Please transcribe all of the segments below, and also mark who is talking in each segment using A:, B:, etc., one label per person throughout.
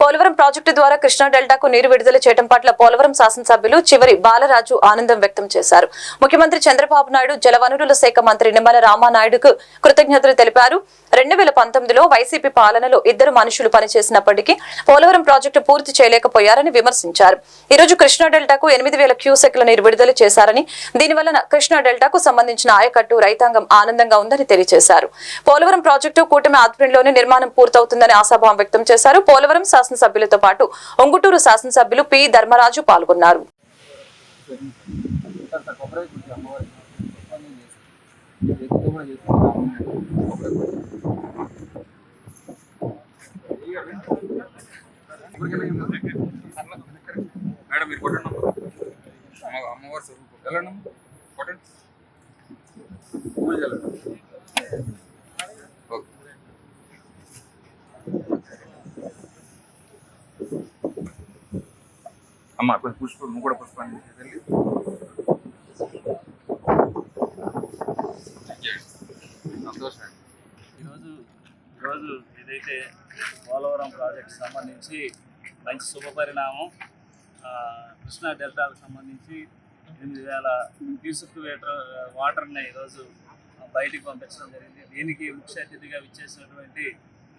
A: Polavaram project ద్వారా కృష్ణా డెల్టాకు నీరు విడుదల చేయడం పట్ల పోలవరం శాసనసభ్యులు చివరి బాలరాజు ఆనందం వ్యక్తం చేశారు. ముఖ్యమంత్రి చంద్రబాబు నాయుడు జలవనరుల శాఖ మంత్రి నిమ్మల రామానాయుడుకు కృతజ్ఞతలు తెలిపారు. రెండు వేల పంతొమ్మిదిలో వైసీపీ పాలనలో ఇద్దరు మనుషులు పనిచేసినప్పటికీ పోలవరం ప్రాజెక్టు పూర్తి చేయలేకపోయారని విమర్శించారు. ఈ రోజు కృష్ణా డెల్టాకు ఎనిమిది వేల క్యూసెక్ల నీరు విడుదల చేశారని దీనివల్ల కృష్ణా డెల్టాకు సంబంధించిన ఆయకట్టు రైతాంగం ఆనందంగా ఉందని తెలియజేశారు. పోలవరం ప్రాజెక్టు కూటమి ఆధ్వర్యంలోనే నిర్మాణం పూర్తవుతుందని ఆశాభావం వ్యక్తం చేశారు. పోలవరం శాసనసభ్యులతో పాటు ఒంగుటూరు శాసనసభ్యులు పి. ధర్మరాజు పాల్గొన్నారు.
B: మేడం మీరు కొట్టండి. అమ్మ అమ్మవారి స్వరూపం. వెళ్ళండి అమ్మ. కొట్టండి. పూజ చేయాలండి ఓకే. అమ్మ కొంచెం పుష్ప నువ్వు కూడా పుష్పాన్ని తీసుకెళ్ళి. సంతోషం.
C: ఈరోజు ఈరోజు ఏదైతే పోలవరం ప్రాజెక్ట్ సంబంధించి మంచి శుభ పరిణామం కృష్ణా డెల్టాకు సంబంధించి ఎనిమిది వేల క్యూసెక్ లీటర్ వాటర్ని ఈరోజు బయటికి పంపించడం జరిగింది. దీనికి ముఖ్య అతిథిగా విచ్చేసినటువంటి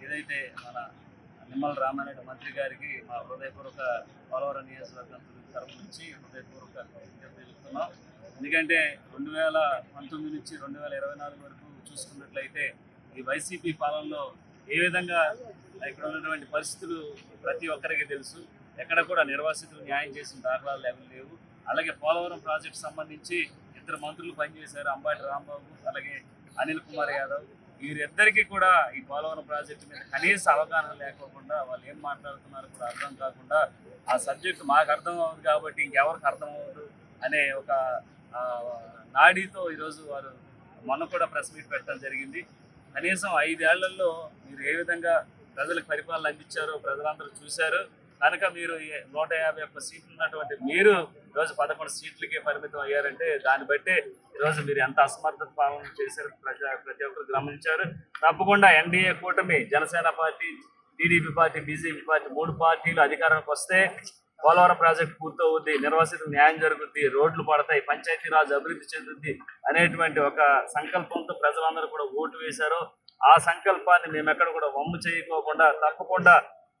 C: ఏదైతే మన నిమ్మల రామారెడ్డి మంత్రి గారికి మా హృదయపూర్వక పోలవరం నియోజకవర్గం తరపు నుంచి హృదయపూర్వక తెలుపుతున్నాం. ఎందుకంటే రెండు వేల పంతొమ్మిది నుంచి రెండు వేల ఇరవై నాలుగు వరకు చూసుకున్నట్లయితే ఈ వైసీపీ పాలనలో ఏ విధంగా ఇక్కడ ఉన్నటువంటి పరిస్థితులు ప్రతి ఒక్కరికి తెలుసు. ఎక్కడ కూడా నిర్వాసితులు న్యాయం చేసిన దాఖలాలు ఏమీ లేవు. అలాగే పోలవరం ప్రాజెక్ట్ సంబంధించి ఇద్దరు మంత్రులు పనిచేశారు అంబాటి రాంబాబు అలాగే అనిల్ కుమార్ యాదవ్. వీరిద్దరికీ కూడా ఈ పోలవరం ప్రాజెక్టు మీద కనీస అవగాహన లేకోకుండా వాళ్ళు ఏం మాట్లాడుతున్నారు కూడా అర్థం కాకుండా ఆ సబ్జెక్ట్ మాకు అర్థం అవ్వదు కాబట్టి ఇంకెవరికి అర్థం అవ్వదు అనే ఒక నాడీతో ఈరోజు వారు మొన్న కూడా ప్రెస్ మీట్ పెట్టడం జరిగింది. కనీసం ఐదేళ్ళలో మీరు ఏ విధంగా ప్రజలకు పరిపాలన అందించారో ప్రజలందరూ చూశారు. కనుక మీరు నూట యాభై ఒక్క సీట్లు ఉన్నటువంటి మీరు ఈరోజు పదకొండు సీట్లకే పరిమితం అయ్యారంటే దాన్ని బట్టి ఈరోజు మీరు ఎంత అసమర్థత పాలన చేశారు ప్రజా ప్రతి ఒక్కరు గమనించారు. తప్పకుండా ఎన్డీఏ కూటమి Janasena party TDP party BJP party మూడు పార్టీలు అధికారానికి వస్తే పోలవరం ప్రాజెక్ట్ పూర్తవుద్ది నిర్వసిత న్యాయం జరుగుద్ది రోడ్లు పడతాయి పంచాయతీరాజ్ అభివృద్ధి చెందుద్ది అనేటువంటి ఒక సంకల్పంతో ప్రజలందరూ కూడా ఓటు వేశారు. ఆ సంకల్పాన్ని మేము ఎక్కడ కూడా వమ్ము చేయకోకుండా తప్పకుండా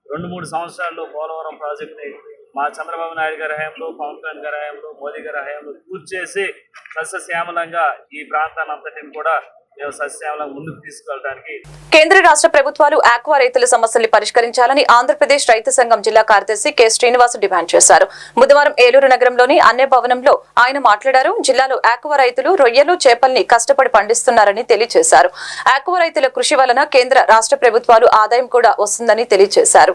C: రెండు మూడు సంవత్సరాల్లో పోలవరం ప్రాజెక్ట్ని మా చంద్రబాబు నాయుడు గారి హయాంలో పవన్ కళ్యాణ్ గారి హయాంలో మోదీ గారి హయాంలో పూర్తి చేసి సస్యశ్యామలంగా ఈ ప్రాంతాన్ని అంతటిని కూడా
A: కేంద్ర రాష్ట్ర ప్రభుత్వాలు ఆక్వా రైతుల సమస్యల్ని పరిష్కరించాలని ఆంధ్రప్రదేశ్ రైతు సంఘం జిల్లా కార్యదర్శి కె. శ్రీనివాస్ డిమాండ్ చేశారు. బుధవారం ఏలూరు నగరంలోని అన్నే భవనంలో ఆయన మాట్లాడారు. జిల్లాలో ఆక్వా రైతులు రొయ్యలు చేపల్ని కష్టపడి పండిస్తున్నారని తెలియజేశారు ఆక్వా రైతుల కృషి వలన కేంద్ర రాష్ట్ర ప్రభుత్వాలు ఆదాయం కూడా వస్తుందని తెలియజేశారు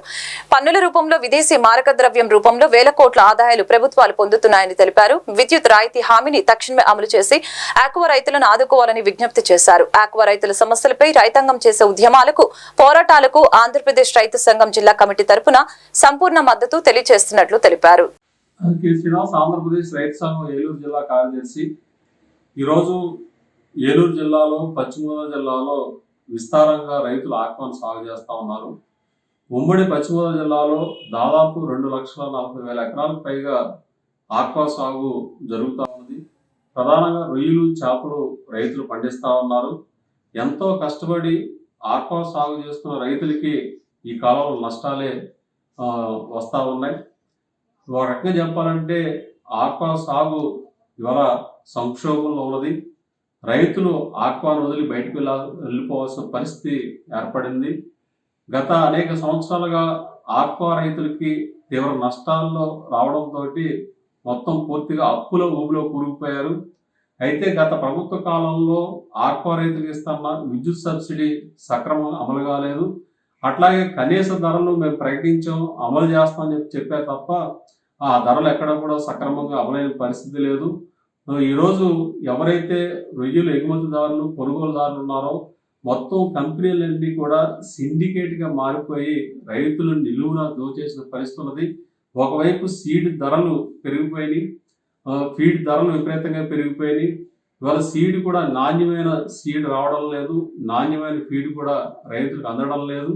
A: పన్నుల రూపంలో విదేశీ మారక ద్రవ్యం రూపంలో వేల కోట్ల ఆదాయాలు ప్రభుత్వాలు పొందుతున్నాయని తెలిపారు. విద్యుత్ రాయితీ హామీని తక్షణమే అమలు చేసి ఆక్వా రైతులను ఆదుకోవాలని విజ్ఞప్తి చేశారు. ఆక్వా రైతుల సమస్యలపై రైతాంగం చేసే ఉద్యమాలకు పోరాటాలకు ఆంధ్రప్రదేశ్ రైతు సంఘం జిల్లా కమిటీ తరపున సంపూర్ణ మద్దతు తెలియజేస్తున్నట్లు తెలిపారు.
D: ఆంధ్రప్రదేశ్ రైతు సంఘం ఏలూరు జిల్లా కార్యదర్శి. ఈరోజు ఏలూరు జిల్లాలో పశ్చిమ గోదావరి జిల్లాలో విస్తారంగా రైతులు ఆక్వాను సాగు చేస్తూ ఉన్నారు. ఉమ్మడి పశ్చిమ గోదావరి జిల్లాలో దాదాపు రెండు లక్షల నలభై వేల ఎకరాలకు పైగా ఆక్వా సాగు జరుగుతూ ప్రధానంగా రొయ్యలు చేపలు రైతులు పండిస్తూ ఉన్నారు. ఎంతో కష్టపడి ఆక్వా సాగు చేస్తున్న రైతులకి ఈ కాలంలో నష్టాలే వస్తూ ఉన్నాయి. ఒక రకంగా చెప్పాలంటే ఆక్వా సాగు ఇవాళ సంక్షోభంలో ఉన్నది. రైతులు ఆక్వాను వదిలి బయటకు వెళ్ళా వెళ్ళిపోవాల్సిన పరిస్థితి ఏర్పడింది. గత అనేక సంవత్సరాలుగా ఆక్వా రైతులకి తీవ్ర నష్టాల్లో రావడంతో మొత్తం పూర్తిగా అప్పుల ఊబిలో కూరుకుపోయారు. అయితే గత ప్రభుత్వ కాలంలో ఆక్వా రైతులకు ఇస్తున్న విద్యుత్ సబ్సిడీ సక్రమంగా అమలు కాలేదు. అట్లాగే కనీస ధరలు మేము ప్రకటించాం అమలు చేస్తామని చెప్పి చెప్పే తప్ప ఆ ధరలు ఎక్కడ కూడా సక్రమంగా అమలైన పరిస్థితి లేదు. ఈరోజు ఎవరైతే రొయ్యలు ఎగుమతిదారులు కొనుగోలుదారులు ఉన్నారో మొత్తం కంపెనీలన్నీ కూడా సిండికేట్గా మారిపోయి రైతులు నిలువున దోచేసిన పరిస్థితి ఉన్నది. ఒకవైపు సీడ్ ధరలు పెరిగిపోయినాయి ఫీడ్ ధరలు విపరీతంగా పెరిగిపోయినాయి. ఇవాళ సీడ్ కూడా నాణ్యమైన సీడ్ రావడం లేదు నాణ్యమైన ఫీడ్ కూడా రైతులకు అందడం లేదు.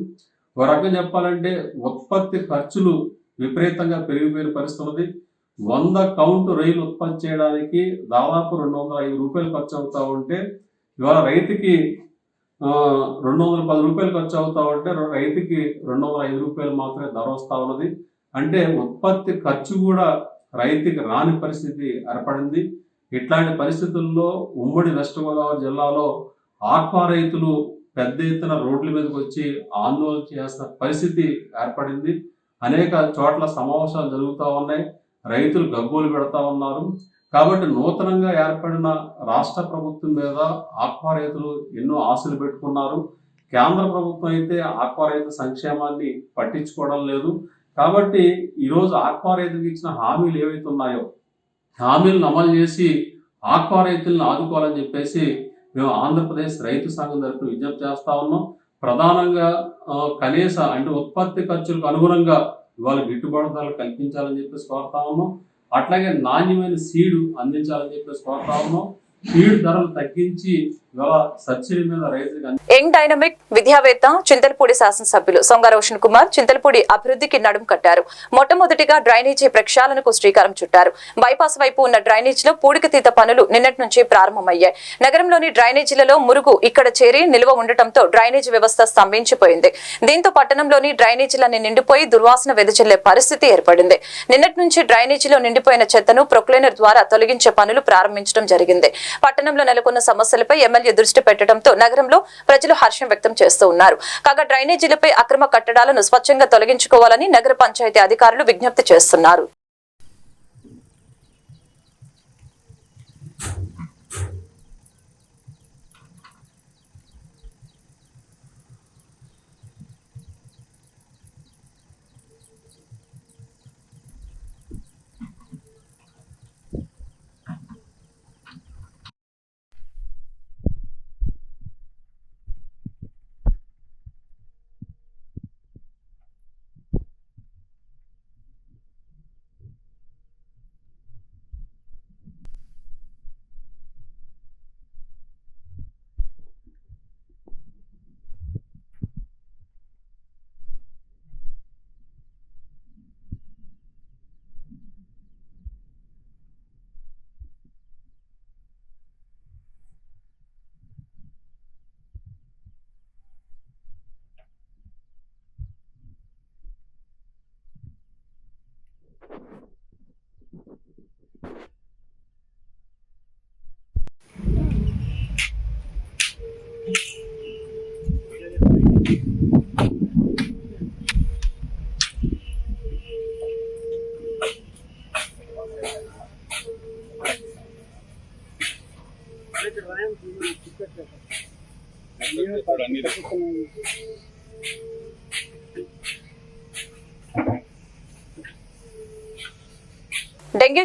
D: ఒక రకంగా చెప్పాలంటే ఉత్పత్తి ఖర్చులు విపరీతంగా పెరిగిపోయిన పరిస్థితి ఉన్నది. వంద కౌంట్ రైలు ఉత్పత్తి చేయడానికి దాదాపు రెండు వందల ఐదు రూపాయలు ఖర్చు అవుతా ఉంటే ఇవాళ రైతుకి రెండు వందల పది రూపాయలు ఖర్చు అవుతా ఉంటే రైతుకి రెండు వందల ఐదు రూపాయలు మాత్రమే ధర వస్తూ ఉన్నది. అంటే ఉత్పత్తి ఖర్చు కూడా రైతుకి రాని పరిస్థితి ఏర్పడింది. ఇట్లాంటి పరిస్థితుల్లో ఉమ్మడి వెస్ట్ గోదావరి జిల్లాలో ఆక్వా రైతులు పెద్ద ఎత్తున రోడ్ల మీదకి వచ్చి ఆందోళన చేస్తున్న పరిస్థితి ఏర్పడింది. అనేక చోట్ల సమావేశాలు జరుగుతూ ఉన్నాయి. రైతులు గగ్గోలు పెడతా ఉన్నారు. కాబట్టి నూతనంగా ఏర్పడిన రాష్ట్ర ప్రభుత్వం మీద ఆక్వా రైతులు ఎన్నో ఆశలు పెట్టుకున్నారు. కేంద్ర ప్రభుత్వం అయితే ఆక్వా రైతు సంక్షేమాన్ని పట్టించుకోవడం లేదు. కాబట్టి ఈరోజు ఆక్వా రైతులకు ఇచ్చిన హామీలు ఏవైతే ఉన్నాయో హామీలను అమలు చేసి ఆక్వా రైతులను ఆదుకోవాలని చెప్పేసి మేము ఆంధ్రప్రదేశ్ రైతు సంఘం తరఫున విజ్ఞప్తి చేస్తా ఉన్నాం. ప్రధానంగా కనీస అంటే ఉత్పత్తి ఖర్చులకు అనుగుణంగా ఇవాళ గిట్టుబాటు ధరలు కల్పించాలని చెప్పేసి కోరుతా ఉన్నాం. అట్లాగే నాణ్యమైన సీడు అందించాలని చెప్పేసి కోరుతా ఉన్నాం. సీడ్ ధరలు తగ్గించి
A: యంగ్ డైనమిక్ విద్యావేత్త చింతలపూడి శాసనసభ్యులు సొంగ రోషన్ కుమార్ చింతలపూడి అభివృద్ధికి నడుం కట్టారు. మొట్టమొదటిగా డ్రైనేజీ ప్రక్షాళనకు శ్రీకారం చుట్టారు. బైపాస్ వైపు ఉన్న డ్రైనేజీలో పూడికతీత పనులు నిన్నటి నుంచి ప్రారంభమయ్యాయి. నగరంలోని డ్రైనేజీలలో మురుగు ఇక్కడ చేరి నిల్వ ఉండటంతో డ్రైనేజీ వ్యవస్థ స్తంభించిపోయింది. దీంతో పట్టణంలోని డ్రైనేజీలన్నీ నిండిపోయి దుర్వాసన వెదజల్లే పరిస్థితి ఏర్పడింది. నిన్నటి నుంచి డ్రైనేజీలో నిండిపోయిన చెత్తను ప్రొక్లైనర్ ద్వారా తొలగించే పనులు ప్రారంభించడం జరిగింది. పట్టణంలో నెలకొన్న సమస్యలపై ఎమ్మెల్యే దృష్టి పెట్టడంతో నగరంలో ప్రజలు హర్షం వ్యక్తం చేస్తూ ఉన్నారు. కాగా డ్రైనేజీలపై అక్రమ కట్టడాలను స్వచ్ఛంగా తొలగించుకోవాలని నగర పంచాయతీ అధికారులు విజ్ఞప్తి చేస్తున్నారు.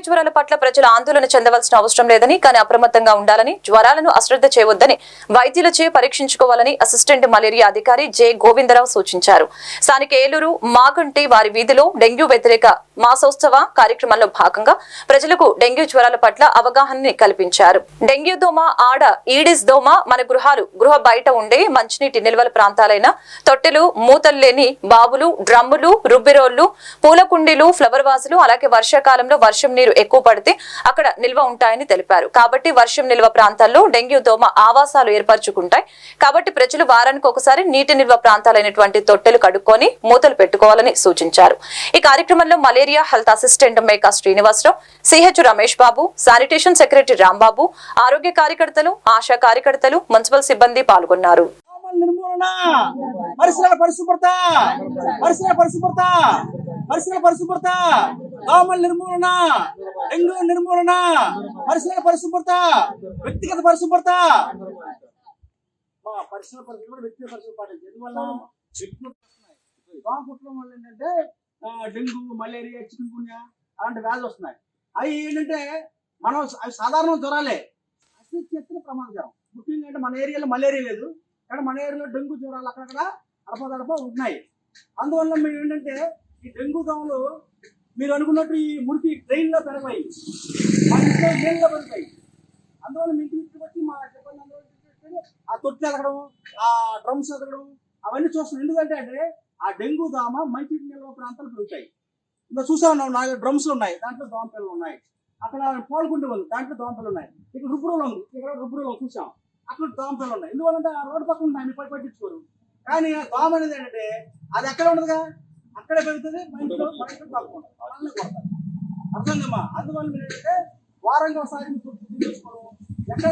A: జ్వరాల పట్ల ప్రజలు ఆందోళన చెందవలసిన అవసరం లేదని కానీ అప్రమత్తంగా ఉండాలని జ్వరాలను అశ్రద్ధ చేయవద్దని వైద్యులచే పరీక్షించుకోవాలని అసిస్టెంట్ మలేరియా అధికారి జె. గోవిందరావు సూచించారు. స్థానిక ఏలూరు మాగంటి వారి వీధిలో డెంగ్యూ వ్యతిరేక మాసోత్సవ కార్యక్రమంలో భాగంగా ప్రజలకు డెంగ్యూ జ్వరాల పట్ల అవగాహనని కల్పించారు. డెంగ్యూ దోమ ఆడ ఈడిస్ దోమ మన గృహాలు గృహ బయట ఉండే మంచినీటి నిల్వల ప్రాంతాలైన తొట్టెలు మూతలు లేని బావులు డ్రమ్ములు రుబ్బిరోళ్ళు పూల కుండీలు ఫ్లవర్ వాజులు అలాగే వర్షాకాలంలో వర్షం నీరు ఎక్కువ పడితే అక్కడ నిల్వ ఉంటాయని తెలిపారు. కాబట్టి వర్షం నిల్వ ప్రాంతాల్లో డెంగ్యూ దోమ ఆవాసాలు ఏర్పరచుకుంటాయి. కాబట్టి ప్రజలు వారానికి ఒకసారి నీటి నిల్వ ప్రాంతాలైనటువంటి తొట్టెలు కడుక్కొని మూతలు పెట్టుకోవాలని సూచించారు. ఈ కార్యక్రమంలో malaria health assistant Meka Srinivasarao CH Ramesh Babu sanitation secretary Rambabu ఆరోగ్య కార్యకర్తలు ఆశా కార్యకర్తలు మున్సిపల్ సిబ్బంది పాల్గొన్నారు.
E: పరిసరాల పరిశుభ్రత. పరిసరాల పరిశుభ్రత. పరిసరాల పరిశుభ్రత. దోమల నిర్మూలన. డెంగ్యూ నిర్మూలన. పరిసరాల పరిశుభ్రత. వ్యక్తిగత పరిశుభ్రత. పరిశుభ్రత వ్యక్తిగత పరిశుభ్రత. ఎందువల్ల. దోమ కుట్టడం వల్ల ఏంటంటే డెంగ్యూ మలేరియా చికెన్ గున్యా అలాంటి వ్యాధులు వస్తున్నాయి. అవి ఏంటంటే మనం అవి సాధారణ జ్వరాలే. అసలు చెప్తున్న ప్రమాదకరం. ముఖ్యంగా అంటే మన ఏరియాలో మలేరియా లేదు. కానీ మన ఏరియాలో డెంగ్యూ జ్వరాలు అక్కడక్కడ అడపదడప ఉన్నాయి అందువల్ల మీరు ఏంటంటే ఈ డెంగ్యూ దోమలు మీరు అనుకున్నట్టు ఈ మురికి ట్రైన్లో పెరగాయి మా ఇంట్లో ట్రైన్లో పెరుగుతాయి. అందువల్ల మీ ఇంటికి వచ్చి మా చెప్పండి ఆ తొట్టి ఎదగడం ఆ డ్రమ్స్ ఎదగడం అవన్నీ చూస్తున్నాం ఎందుకంటే అంటే ఆ డెంగ్యూ దోమ మంచి నిల్వ ప్రాంతాలు పెరుగుతాయి. ఇంకా చూసా ఉన్నాం నా డ్రమ్స్ ఉన్నాయి దాంట్లో దోమపిల్లలు ఉన్నాయి. అక్కడ పోల్కుంటే ఉంది దాంట్లో దోమపిల్లలు ఉన్నాయి. ఇక్కడ రుబ్బురులో ఉంది ఇక్కడ రుబ్బురులో చూసాం అక్కడ దోమపిల్లలు ఉన్నాయి. ఎందువల్లంటే ఆ రోడ్డు పక్కన ఉన్నాయి పట్టి పట్టించుకోరు. కానీ ఆ దోమ అనేది ఏంటంటే అది ఎక్కడ ఉండదుగా? అక్కడే పెరుగుతుంది మా ఇంట్లో మా ఇంట్లో తక్కువ మనల్ని కొడతారు. అర్థమైందమ్మా? అందువల్ల మీరు ఏంటంటే వారంగా ఒకసారి మీరు ఎక్కడ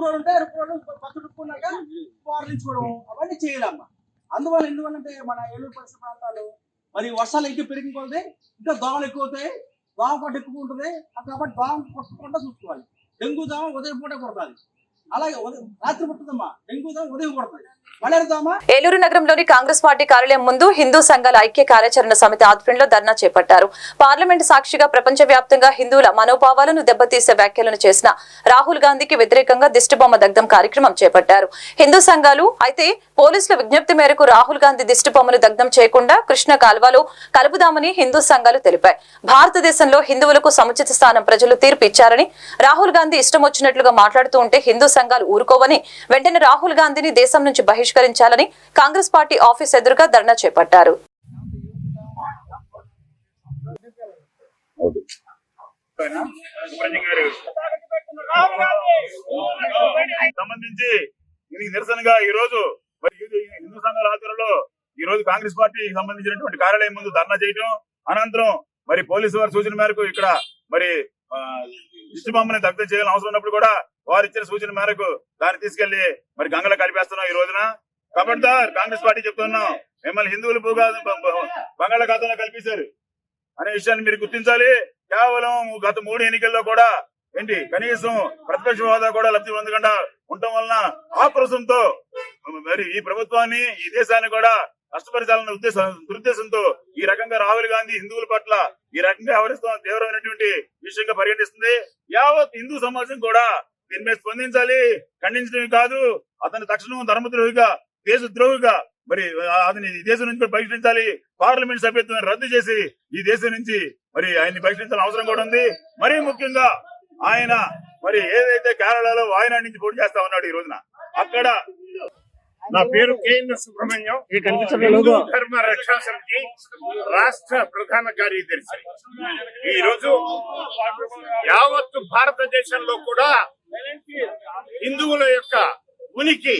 E: రుబ్బురోలు ఉంటే రుబ్బురోలు పచ్చడి రుక్కున్నాక వారలించుకోవడం అవన్నీ చేయాలమ్మా. అందువల్ల ఎందువల్లంటే మన ఏలూరు పరిసర ప్రాంతాలు మరి వర్షాలు ఇంకా పెరిగిన ఇంకా దోమలు ఎక్కువ అవుతాయి దోమ పట్టు ఎక్కువ ఉంటుంది. కాబట్టి దోమ కొట్టకుండా చూసుకోవాలి. డెంగ్యూ దోమ ఉదయం పూట కొడతాది. అలాగే ఉదయం రాత్రి పుట్టదమ్మా. డెంగ్యూ దోమ ఉదయం కొడుతుంది.
A: ఏలూరు నగరంలోని కాంగ్రెస్ పార్టీ కార్యాలయం ముందు హిందూ సంఘాల ఐక్య కార్యాచరణ సమితి ఆధ్వర్యంలో ధర్నా చేపట్టారు. పార్లమెంట్ సాక్షిగా ప్రపంచ వ్యాప్తంగా హిందువుల మనోభావాలను దెబ్బతీసే వ్యాఖ్యలను చేసిన రాహుల్ గాంధీకి వ్యతిరేకంగా దిష్టిబొమ్మ దగ్ధం కార్యక్రమం చేపట్టారు. హిందూ సంఘాలు అయితే పోలీసుల విజ్ఞప్తి మేరకు రాహుల్ గాంధీ దిష్టిబొమ్మను దగ్ధం చేయకుండా కృష్ణ కాల్వలో కలుపుదామని హిందూ సంఘాలు తెలిపాయి. భారతదేశంలో హిందువులకు సముచిత స్థానం ప్రజలు తీర్పు ఇచ్చారని రాహుల్ గాంధీ ఇష్టం వచ్చినట్లుగా మాట్లాడుతూ ఉంటే హిందూ సంఘాలు ఊరుకోవని వెంటనే రాహుల్ గాంధీని దేశం నుంచి బహిష్కరించాలని కాంగ్రెస్ పార్టీ ఆఫీస్ ఎదురుగా ధర్నా చేపట్టారు.
F: సంబంధించి నిరసనగా ఈ రోజు మరి హిందూ సంఘాల ఆధ్వర్యంలో ఈ రోజు కాంగ్రెస్ పార్టీకి సంబంధించినటువంటి కార్యాలయం ముందు ధర్నా చేయడం అనంతరం మరి పోలీసు వారి సూచన మేరకు ఇక్కడ మరి ఆ, బొమ్మని దగ్ధం చేయాలని అవసరం ఉన్నప్పుడు కూడా వారు ఇచ్చిన సూచన మేరకు దాన్ని తీసుకెళ్ళి మరి గంగలో కలిపేస్తున్నాం ఈ రోజున. కాబట్టి కాంగ్రెస్ పార్టీ చెప్తున్నాం. మిమ్మల్ని హిందువులు భూగా బంగాళాఖాతంలో కల్పించారు అనే విషయాన్ని మీరు గుర్తించాలి. కేవలం గత మూడు ఎన్నికల్లో కూడా ఏంటి కనీసం ప్రతిపక్ష హోదా కూడా లబ్ధి పొందకుండా ఉండటం వలన ఆక్రోశంతో మరి ఈ ప్రభుత్వాన్ని ఈ దేశాన్ని కూడా నష్టపరచాలన్న ఉద్దేశం దురుద్దేశంతో ఈ రకంగా రాహుల్ గాంధీ హిందువుల పట్ల ఈ రకంగా వ్యవహరిస్తున్న తీవ్రమైనటువంటి విషయంగా పరిగణిస్తుంది. యావత్ హిందూ సమాజం కూడా దీని మీద స్పందించాలి. ఖండించడమే కాదు అతని తక్షణం ధర్మద్రోహిగా దేశద్రోహిగా మరి అతని ఈ దేశం నుంచి కూడా బహిష్కరించాలి. పార్లమెంట్ సభ్యత్వాన్ని రద్దు చేసి ఈ దేశం నుంచి మరి ఆయన్ని బహిష్కరించాల్సిన అవసరం కూడా ఉంది. మరీ ముఖ్యంగా ఆయన మరి ఏదైతే కేరళలో వాయనాడ్ నుంచి పోటీ చేస్తా ఉన్నాడు ఈ రోజున అక్కడ
G: నా పేరు కేఎన్ సుబ్రహ్మణ్యం. హిందూ ధర్మ రక్షా సమితి రాష్ట్ర ప్రధాన కార్యదర్శి. ఈ రోజు యావత్ భారతదేశంలో కూడా హిందువుల యొక్క ఉనికి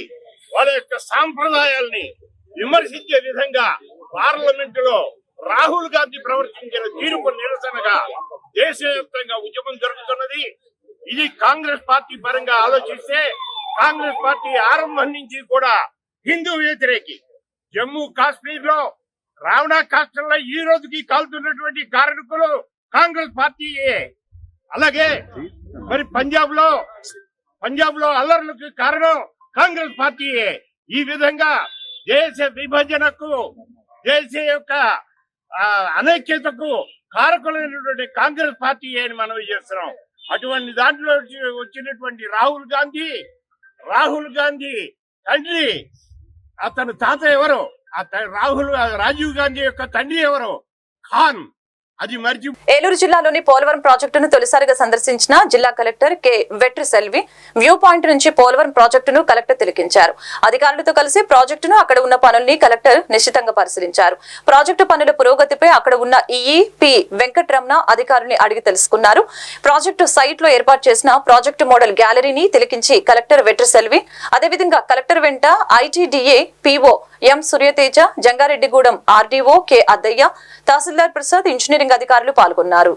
G: వాళ్ళ యొక్క సాంప్రదాయాల్ని విమర్శించే విధంగా పార్లమెంట్లో రాహుల్ గాంధీ ప్రవర్తించిన తీరుకు నిరసనగా దేశవ్యాప్తంగా ఉద్యమం జరుగుతున్నది. ఇది కాంగ్రెస్ పార్టీ పరంగా ఆలోచిస్తే కాంగ్రెస్ పార్టీ ఆరంభం నుంచి కూడా హిందూ వ్యతిరేకి. జమ్మూ కాశ్మీర్లో రావణ కాష్టంలో ఈ రోజుకి కాలుతున్నటువంటి కార్మికులు కాంగ్రెస్ పార్టీయే. అలాగే మరి పంజాబ్లో పంజాబ్లో అల్లర్లకు కారణం కాంగ్రెస్ పార్టీయే. ఈ విధంగా దేశ విభజనకు దేశ యొక్క అనైక్యతకు కారకులైనటువంటి కాంగ్రెస్ పార్టీ అని మనం చేస్తున్నాం. అటువంటి దాంట్లో వచ్చినటువంటి రాహుల్ గాంధీ రాహుల్ గాంధీ తండ్రి. అతను తాత ఎవరు? త- రాహుల్ రాజీవ్ గాంధీ యొక్క తండ్రి ఎవరు? ఖాన్.
A: ఏలూరు జిల్లాలోని పోలవరం ప్రాజెక్టును తొలిసారిగా సందర్శించిన జిల్లా collector K. Vetri Selvi view point నుంచి పోలవరం ప్రాజెక్టును కలెక్టర్ తిలకించారు. అధికారులతో కలిసి ప్రాజెక్టును అక్కడ ఉన్న పనుల్ని కలెక్టర్ నిశ్చితంగా పరిశీలించారు. ప్రాజెక్టు పనుల పురోగతిపై అక్కడ ఉన్న ఈఈ పి. వెంకటరమణ అధికారుల్ని అడిగి తెలుసుకున్నారు. ప్రాజెక్టు సైట్లో ఏర్పాటు చేసిన ప్రాజెక్టు మోడల్ గ్యాలరీని తిలకించి కలెక్టర్ వెట్రి సెల్వి అదేవిధంగా కలెక్టర్ వెంట ITDA PO M. Suryateja Jangareddygudem RDO K. Addayya తహసీల్దార్ ప్రసాద్ ఇంజనీరింగ్ అధికారులు పాల్గొన్నారు.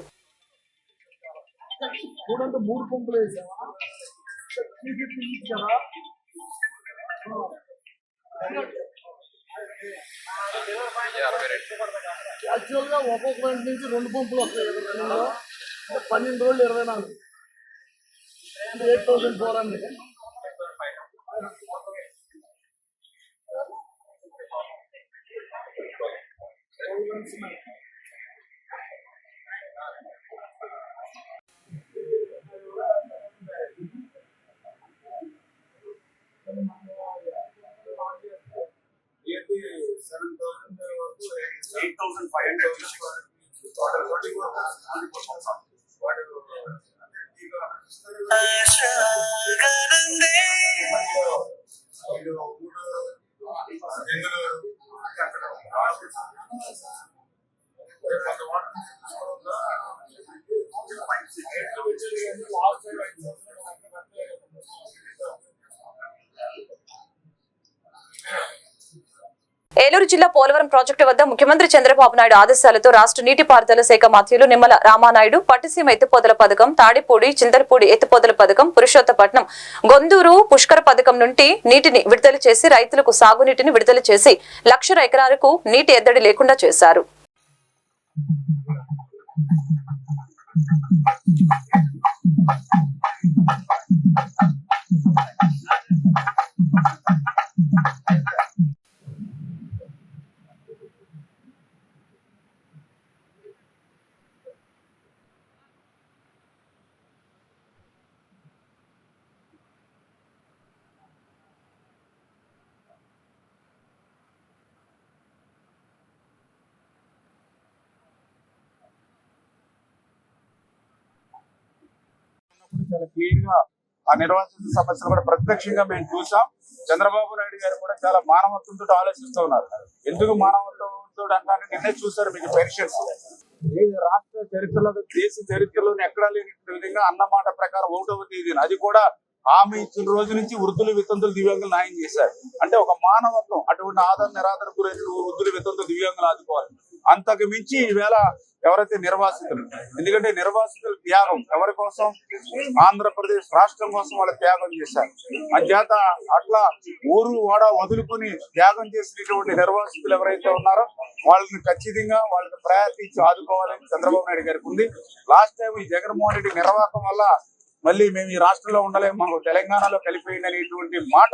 H: యాక్చువల్గా ఒక్కొక్క పాయింట్ నుంచి రెండు పంపులు వస్తాయి. కదా పన్నెండు రోజులు ఇరవై నాలుగు. అంటే eight
F: thousand four hundred eight
A: Eluru జిల్లా పోలవరం ప్రాజెక్టు వద్ద ముఖ్యమంత్రి చంద్రబాబు నాయుడు ఆదేశాలతో రాష్ట్ర నీటిపారుదల శాఖ మంత్రులు నిమ్మల రామానాయుడు పట్టిసీమ ఎత్తిపోతల పథకం తాడిపూడి చింతలపూడి ఎత్తిపోతల పథకం పురుషోత్తపట్నం గొందూరు పుష్కర పథకం నుండి నీటిని విడుదల చేసి రైతులకు సాగునీటిని విడుదల చేసి లక్షల ఎకరాలకు నీటి ఎద్దడి లేకుండా చేశారు.
I: చాలా క్లియర్గా ఆ నిర్వాసిత సమస్యలు కూడా ప్రత్యక్షంగా మేము చూసాం. చంద్రబాబు నాయుడు గారు కూడా చాలా మానవత్వంతో ఆలోచిస్తూ ఉన్నారు. ఎందుకు మానవత్వంతో అంటారంటే నిన్నే చూసారు మీకు పెన్షన్స్ రాష్ట్ర చరిత్రలో దేశ చరిత్రలో ఎక్కడా లేని విధంగా అన్నమాట ప్రకారం ఒకటవ తేదీన అది కూడా ఆమె ఇచ్చిన రోజు నుంచి వృద్ధులు వితంతులు దివ్యాంగులు న్యాయం చేశారు. అంటే ఒక మానవత్వం అటువంటి ఆధార నిరాధార గురైన వృద్ధులు వితంతులు దివ్యాంగులు ఆదుకోవాలి. అంతకు మించి ఈవేళ ఎవరైతే నిర్వాసితులు ఎందుకంటే నిర్వాసితుల త్యాగం ఎవరి కోసం? ఆంధ్రప్రదేశ్ రాష్ట్రం కోసం వాళ్ళు త్యాగం చేశారు. అధ్యాత అట్లా ఊరు వాడ వదులుకొని త్యాగం చేసినటువంటి నిర్వాసితులు ఎవరైతే ఉన్నారో వాళ్ళని ఖచ్చితంగా వాళ్ళకి ప్రయత్నించి ఆదుకోవాలని చంద్రబాబు నాయుడు గారికి ఉంది. లాస్ట్ టైం ఈ జగన్మోహన్ రెడ్డి నిర్వాహకం వల్ల మళ్ళీ మేము ఈ రాష్ట్రంలో ఉండలేము. మాకు తెలంగాణలో కలిపేయండి అనేటువంటి మాట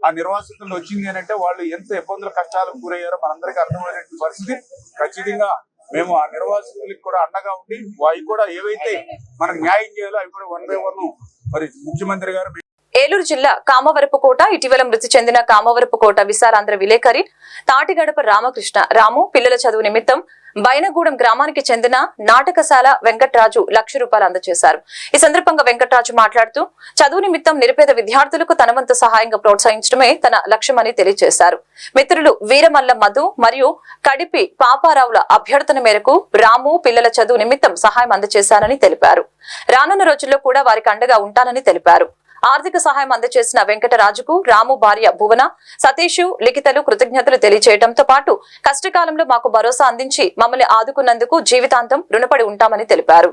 I: ఆ నిర్వాసితులు వచ్చింది అని అంటే వాళ్ళు ఎంత ఇబ్బందులు కష్టాలకు గురయ్యారో మనందరికీ అర్థమైనటువంటి పరిస్థితి. ఖచ్చితంగా మేము ఆ నిర్వాసితులకు కూడా అండగా ఉండి అవి కూడా ఏవైతే మనకు న్యాయం చేయాలో అవి కూడా వన్ బై వన్ మరి ముఖ్యమంత్రి గారు
A: ఏలూరు జిల్లా కామవరపుకోట ఇటీవల మృతి చెందిన కామవరపుకోట విశాలాంధ్ర విలేకరి తాటిగడప రామకృష్ణ రాము పిల్లల చదువు నిమిత్తం బైనగూడెం గ్రామానికి చెందిన నాటకశాల వెంకట్రాజు లక్ష రూపాయలు అందజేశారు. ఈ సందర్భంగా వెంకట్రాజు మాట్లాడుతూ చదువు నిమిత్తం నిరుపేద విద్యార్థులకు తనవంతు సహాయంగా ప్రోత్సహించడమే తన లక్ష్యమని తెలియజేశారు. మిత్రులు వీరమల్ల మధు మరియు కడిపి పాపారావుల అభ్యర్థన మేరకు రాము పిల్లల చదువు నిమిత్తం సహాయం అందజేశారని తెలిపారు. రానున్న రోజుల్లో కూడా వారికి అండగా ఉంటానని తెలిపారు. ఆర్థిక సహాయం అందజేసిన వెంకటరాజుకు రాము భార్య భువన సతీష్ లిఖితలు కృతజ్ఞతలు తెలియజేయడంతో పాటు కష్టకాలంలో మాకు భరోసా అందించి మమ్మల్ని ఆదుకున్నందుకు జీవితాంతం రుణపడి ఉంటామని తెలిపారు.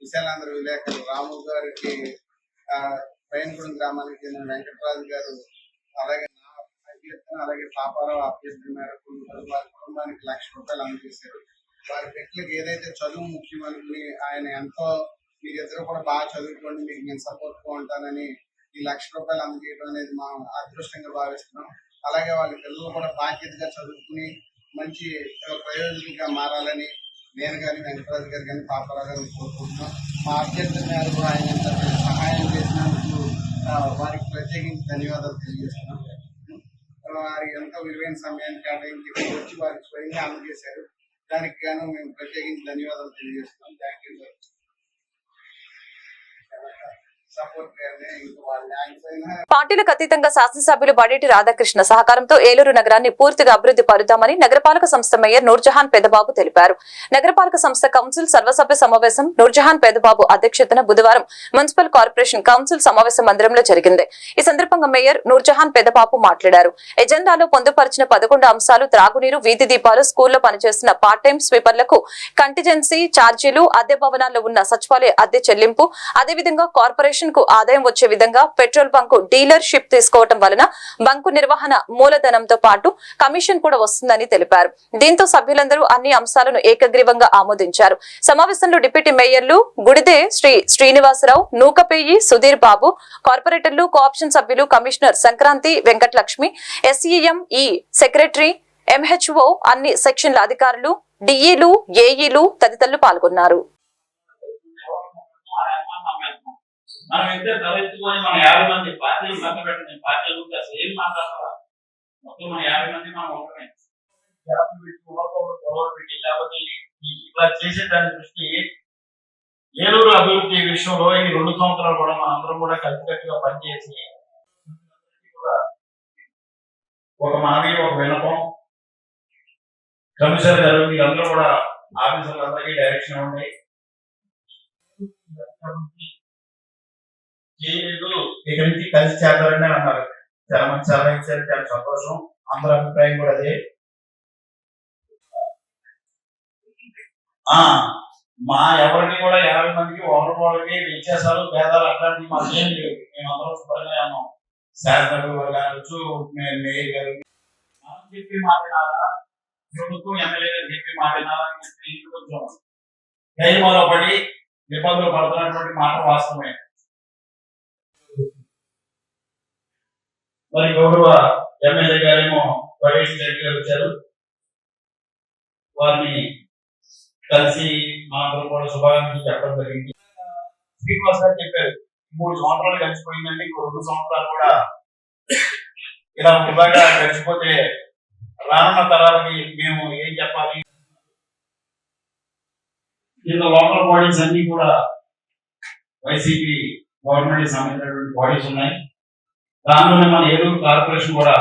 J: విశాలాంధ్ర విలేకరు రాము గారికి పైనగూడెం గ్రామానికి చెందిన వెంకటరాజు గారు అలాగే నా అభ్యర్థన అలాగే పాపారావు అభ్యర్థన మేరకు వారి కుటుంబానికి లక్ష రూపాయలు అందజేశారు. వారి బిడ్డలకు ఏదైతే చదువు ముఖ్యమని ఆయన ఎంతో మీరిద్దరు కూడా బాగా చదువుకోండి మీకు నేను సపోర్ట్గా ఉంటానని ఈ లక్ష రూపాయలు అందజేయడం అనేది మా అదృష్టంగా భావిస్తున్నాం. అలాగే వాళ్ళ పిల్లలు కూడా బాధ్యతగా చదువుకుని మంచి ప్రయోజనంగా మారాలని నేను కానీ వెంకటరాజు గారు కానీ పాపారావు గారిని కోరుకుంటున్నాం. మా అభ్యర్థుల మేరకు ఆయన ఎంత సహాయం చేసినందుకు వారికి ప్రత్యేకించి ధన్యవాదాలు తెలియజేస్తున్నాం. వారి ఎంతో విలువైన సమయాన్ని కేటాయించి వచ్చి వారికి స్వయంగా అందజేశారు. దానికి గాను మేము ప్రత్యేకించి ధన్యవాదాలు తెలియజేస్తున్నాం థ్యాంక్ యూ సార్ సపోర్ట్ కానీ ఇంకా వాళ్ళ థ్యాంక్స్ అయినా
A: పార్టీలకు అతీతంగా శాసనసభ్యులు బడేటి రాధాకృష్ణ సహకారంతో ఏలూరు నగరాన్ని పూర్తిగా అభివృద్ధి పరుద్దామని నగరపాలక సంస్థ మేయర్ నూర్జహాన్ పెదబాబు తెలిపారు. నగరపాలక సంస్థ కౌన్సిల్ సర్వసభ్య సమావేశం నూర్జహాన్ పెదబాబు అధ్యక్షతన బుధవారం మున్సిపల్ కార్పొరేషన్ కౌన్సిల్ సమావేశ మందిరంలో జరిగింది. ఈ సందర్భంగా మేయర్ నూర్జహాన్ పెదబాబు మాట్లాడారు. ఎజెండాలో పొందుపరిచిన పదకొండు అంశాలు త్రాగునీరు వీధి దీపాలు స్కూల్లో పనిచేస్తున్న పార్ట్ టైం స్వీపర్లకు కంటిజెన్సీ ఛార్జీలు అద్దె భవనాల్లో ఉన్న సచివాలయ అద్దె చెల్లింపు అదేవిధంగా కార్పొరేషన్ కు ఆదాయం వచ్చే విధంగా పెట్రోల్ బంకు డీలర్షిప్ తీసుకోవటం వలన బంకు నిర్వహణ మూలధనంతో పాటు కమిషన్ కూడా వస్తుందని తెలిపారు. దీంతో సభ్యులందరూ అన్ని అంశాలను ఏకగ్రీవంగా ఆమోదించారు. సమావేశంలో డిప్యూటీ మేయర్లు గుడిదే శ్రీ శ్రీనివాసరావు నూకపేయి సుధీర్ బాబు కార్పొరేటర్లు కోఆప్షన్ సభ్యులు కమిషనర్ సంక్రాంతి వెంకటలక్ష్మి ఎస్ఈఎం ఈ సెక్రటరీ ఎంహెచ్ఓ అన్ని సెక్షన్ల అధికారులు డిఈలు ఏఈలు తదితరులు పాల్గొన్నారు.
K: మనం ఇద్దరు తలెత్తుకొని మన యాభై మంది పార్టీలు పక్క పెట్టండి పార్టీలు ఉంటే అసలు ఏం మాట్లాడతారా? మొత్తం మన యాభై మంది మనం ఒకనే పెట్టి లేకపోతే ఇలా చేసేదాని దృష్టి ఏలూరు అభివృద్ధి విషయంలో ఈ రెండు సంవత్సరాలు కూడా మనందరం కూడా కలిసికట్టుగా పనిచేసి కూడా ఒక మనవి ఒక వినపం కమిషనర్ గారు మీరందరూ కూడా ఆఫీసర్లందరికీ డైరెక్షన్ ఇవ్వండి. ఇక నుంచి కలిసి చేద్దారని అన్నారు చాలా మంది సలహా ఇచ్చారు చాలా సంతోషం. అందరి అభిప్రాయం కూడా అదే. ఆ మా ఎవరిని కూడా యాభై మందికి ఒకరి వాళ్ళకి వ్యత్యాసాలు భేదాలు అట్లాంటివి మాకు ఏం లేవు. మేము శుభ్రంగా ఉన్నాం. శాసనసభ గారు కావచ్చు మేయర్ గారు. మనం చెప్పి మాట్లాడాలా? ప్రభుత్వం ఎమ్మెల్యే గారు చెప్పి మాట్లాడాలని చెప్పి కొంచెం ధైర్యంలో పడి ఇబ్బందులు పడుతున్నటువంటి మాట వాస్తవమే. మరి గౌరవ ఎమ్మెల్యే గారేమో ప్రవేశ్ రెడ్డి గారు వచ్చారు. వారిని కలిసి మా కూడా శుభాకాంక్షలు చెప్పడం జరిగింది. శ్రీనివాస్ గారు చెప్పారు మూడు సంవత్సరాలు గడిచిపోయిందండి ఇంకో రెండు సంవత్సరాలు కూడా ఇలా వృధాగా గడిచిపోతే రానున్న తరాలకి మేము ఏం చెప్పాలి? ఇందులో లోకల్ బాడీస్ అన్ని కూడా వైసీపీ గవర్నమెంట్ సంబంధించినటువంటి బాడీస్ ఉన్నాయి. దానిలోనే మన ఏలూరు కార్పొరేషన్ కూడా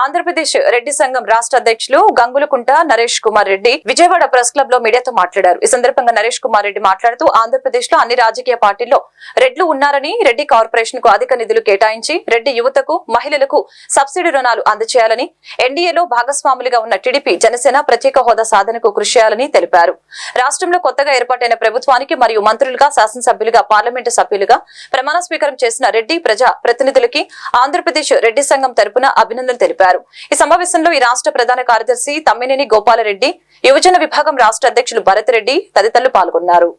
A: ఆంధ్రప్రదేశ్ రెడ్డి సంఘం రాష్ట్ర అధ్యక్షులు గంగులకుంట నరేష్ కుమార్ రెడ్డి విజయవాడ ప్రెస్ క్లబ్లో మీడియాతో మాట్లాడారు. ఈ సందర్భంగా నరేష్ కుమార్ రెడ్డి మాట్లాడుతూ ఆంధ్రప్రదేశ్లో అన్ని రాజకీయ పార్టీల్లో రెడ్లు ఉన్నారని రెడ్డి కార్పొరేషన్కు అధిక నిధులు కేటాయించి రెడ్డి యువతకు మహిళలకు సబ్సిడీ రుణాలు అందజేయాలని ఎన్డీఏలో భాగస్వాములుగా ఉన్న టీడీపీ జనసేన ప్రత్యేక హోదా సాధనకు కృషి చేయాలని తెలిపారు. రాష్ట్రంలో కొత్తగా ఏర్పాటైన ప్రభుత్వానికి మరియు మంత్రులుగా శాసనసభ్యులుగా పార్లమెంటు సభ్యులుగా ప్రమాణ స్వీకారం చేసిన రెడ్డి ప్రజా ప్రతినిధులకి ఆంధ్రప్రదేశ్ రెడ్డి సంఘం తరపున అభినందనలు తెలిపారు. ఈ సమావేశంలో ఈ రాష్ట్ర ప్రధాన కార్యదర్శి తమ్మినేని గోపాలరెడ్డి యువజన విభాగం రాష్ట్ర అధ్యక్షులు భరత్ రెడ్డి తదితరులు పాల్గొన్నారు.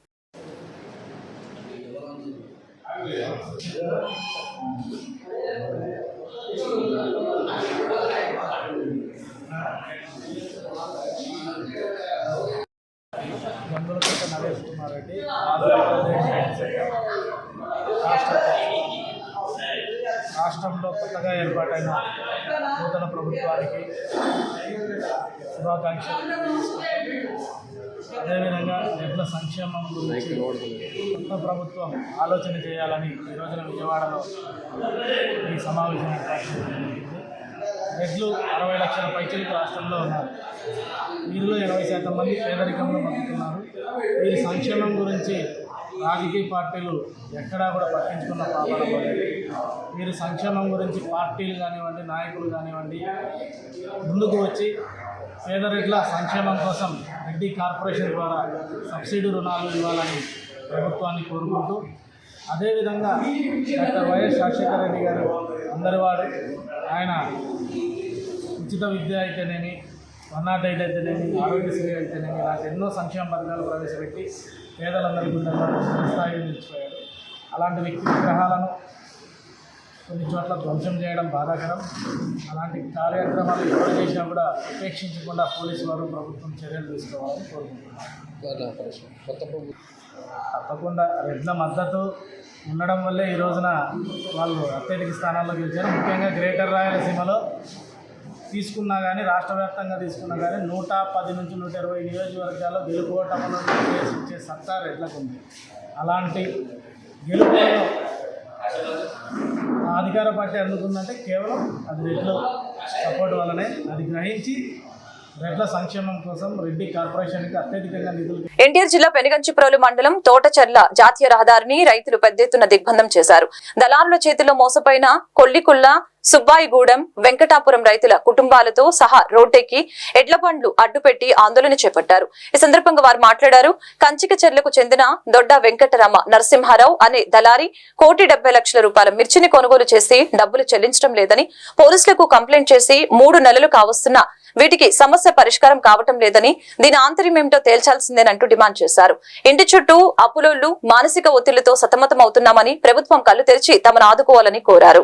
L: నరేష్ కుమార్ రెడ్డి రాష్ట్ర రాష్ట్రంలో కొత్తగా ఏర్పాటైన నూతన ప్రభుత్వానికి శుభాకాంక్షలు. అదేవిధంగా ఎడ్ల సంక్షేమం గురించి కొత్త ప్రభుత్వం ఆలోచన చేయాలని ఈ రోజున విజయవాడలో ఈ సమావేశం రెడ్లు అరవై లక్షల పైచలకు రాష్ట్రంలో ఉన్నారు. వీరిలో ఎనభై శాతం మంది పేదరికంలో బతుకుతున్నారు. వీరి సంక్షేమం గురించి రాజకీయ పార్టీలు ఎక్కడా కూడా పట్టించుకున్న పాపన మీరు సంక్షేమం గురించి పార్టీలు కానివ్వండి నాయకులు కానివ్వండి ముందుకు వచ్చి పేదరెడ్ల సంక్షేమం కోసం రెడ్డి కార్పొరేషన్ ద్వారా సబ్సిడీ రుణాలు ఇవ్వాలని ప్రభుత్వాన్ని కోరుకుంటూ అదేవిధంగా డాక్టర్ వైఎస్ రాజశేఖర రెడ్డి గారు అందరివాడు ఆయన ఉచిత విద్య అయితేనేమి వన్ నాట్ ఎయిట్ అయితేనేమి ఆరోగ్యశ్రీ అయితేనేమి ఇలాంటి ఎన్నో సంక్షేమ పథకాలు ప్రవేశపెట్టి పేదలందరికీ గుండెల్లో స్థాయిలో నిలిచిపోయాడు అలాంటి వ్యక్తి విగ్రహాలను కొన్ని చోట్ల ధ్వంసం చేయడం బాధాకరం. అలాంటి కార్యక్రమాలు ఎవరు చేసినా కూడా ఉపేక్షించకుండా పోలీసు వారు ప్రభుత్వం చర్యలు తీసుకోవాలని కోరుకుంటున్నాను తప్పకుండా రెడ్ల మద్దతు ఉండడం వల్లే ఈ రోజున వాళ్ళు అత్యధిక స్థానాల్లో గెలిచారు. ముఖ్యంగా గ్రేటర్ రాయలసీమలో తీసుకున్నా కానీ రాష్ట్ర వ్యాప్తంగా తీసుకున్నా కానీ నూట పది నుంచి నూట ఇరవై నియోజకవర్గాల్లో గెలుపోవటంలో ఇచ్చే సత్తా రెడ్లకు ఉంది. అలాంటి గెలుపులో అధికార పార్టీ అందుకుందంటే కేవలం అది రెడ్లు సపోర్ట్ వల్లనే అది గ్రహించి
A: ఎన్టీఆర్ జిల్లా పెనుగంచిప్రోలు మండలం తోటచర్ల జాతీయ రహదారిని రైతులు పెద్ద ఎత్తున దిగ్బంధం చేశారు. దళారుల చేతిలో మోసపోయిన కొల్లికుళ్ళ సుబ్బాయిగూడెం వెంకటాపురం రైతుల కుటుంబాలతో సహా రోడ్డెక్కి ఎడ్ల బండ్లు అడ్డుపెట్టి ఆందోళన చేపట్టారు. ఈ సందర్భంగా వారు మాట్లాడారు. కంచిక చెర్లకు చెందిన దొడ్డ వెంకటరామ నరసింహారావు అనే దళారి కోటి డెబ్బై లక్షల రూపాయల మిర్చిని కొనుగోలు చేసి డబ్బులు చెల్లించడం లేదని పోలీసులకు కంప్లైంట్ చేసి మూడు నెలలు కావస్తున్నా వీటికి సమస్య పరిష్కారం కావటం లేదని దీని ఆంతర్యం ఏమిటో తేల్చాల్సిందేనంటూ డిమాండ్ చేశారు. ఇంటి చుట్టూ అప్పులోళ్ళు మానసిక ఒత్తిళ్ళతో సతమతం అవుతున్నామని ప్రభుత్వం కళ్ళు తెరిచి తమను ఆదుకోవాలని కోరారు.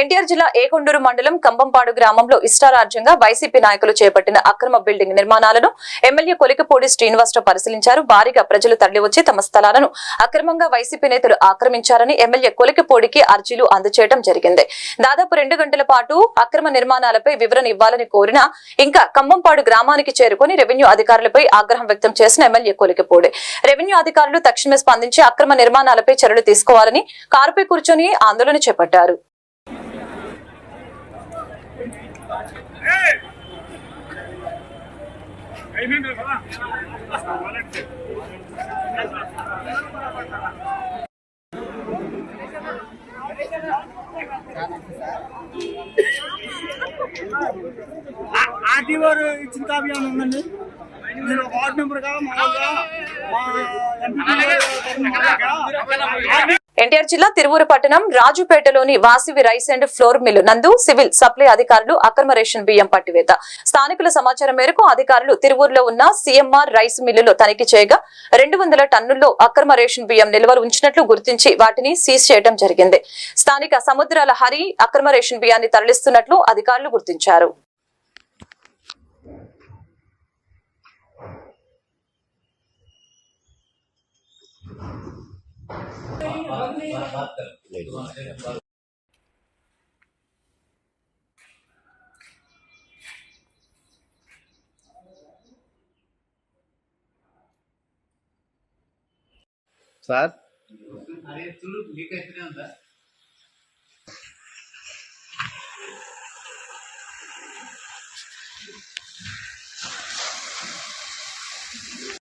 A: ఎన్టీఆర్ జిల్లా ఏకొండూరు మండలం కంబంపాడు గ్రామంలో ఇష్టారాజ్యంగా వైసీపీ నాయకులు చేపట్టిన అక్రమ బిల్డింగ్ నిర్మాణాలను ఎమ్మెల్యే కొలికపూడి శ్రీనివాసరావు పరిశీలించారు. భారీగా ప్రజలు తరలివచ్చి తమ స్థలాలను అక్రమంగా వైసీపీ నేతలు ఆక్రమించారని ఎమ్మెల్యే కొలికపూడికి అర్జీలు అందజేయడం జరిగింది. దాదాపు రెండు గంటల పాటు అక్రమ నిర్మాణాలపై వివరణ ఇవ్వాలని కోరినా ఇంకా కంబంపాడు గ్రామానికి చేరుకుని రెవెన్యూ అధికారులపై ఆగ్రహం వ్యక్తం చేసిన ఎమ్మెల్యే కొలికపూడి రెవెన్యూ అధికారులు తక్షణమే స్పందించి అక్రమ నిర్మాణాలపై చర్యలు తీసుకోవాలని కారుపై కూర్చొని ఆందోళన చేపట్టారు.
E: ఆర్టీఓ ఇచ్చిన కాపీ అని ఉందండి? మీరు వార్డు మెంబర్గా మా ఎంపీ
A: ఎన్టీఆర్ జిల్లా తిరువూరు పట్టణం రాజుపేటలోని Vasavi rice and flour mill నందు సివిల్ సప్లై అధికారులు అక్రమ రేషన్ బియ్యం పట్టివేత. స్థానికుల సమాచారం మేరకు అధికారులు తిరువూరులో ఉన్న సీఎంఆర్ రైస్ మిల్లులో తనిఖీ చేయగా రెండు వందల టన్నుల్లో అక్రమ రేషన్ బియ్యం నిల్వలు ఉంచినట్లు గుర్తించి వాటిని సీజ్ చేయడం జరిగింది. స్థానిక సముద్రాల హరి అక్రమ రేషన్ బియ్యాన్ని తరలిస్తున్నట్లు అధికారులు గుర్తించారు.
J: సార్
K: లీక్ అయితేనే ఉందా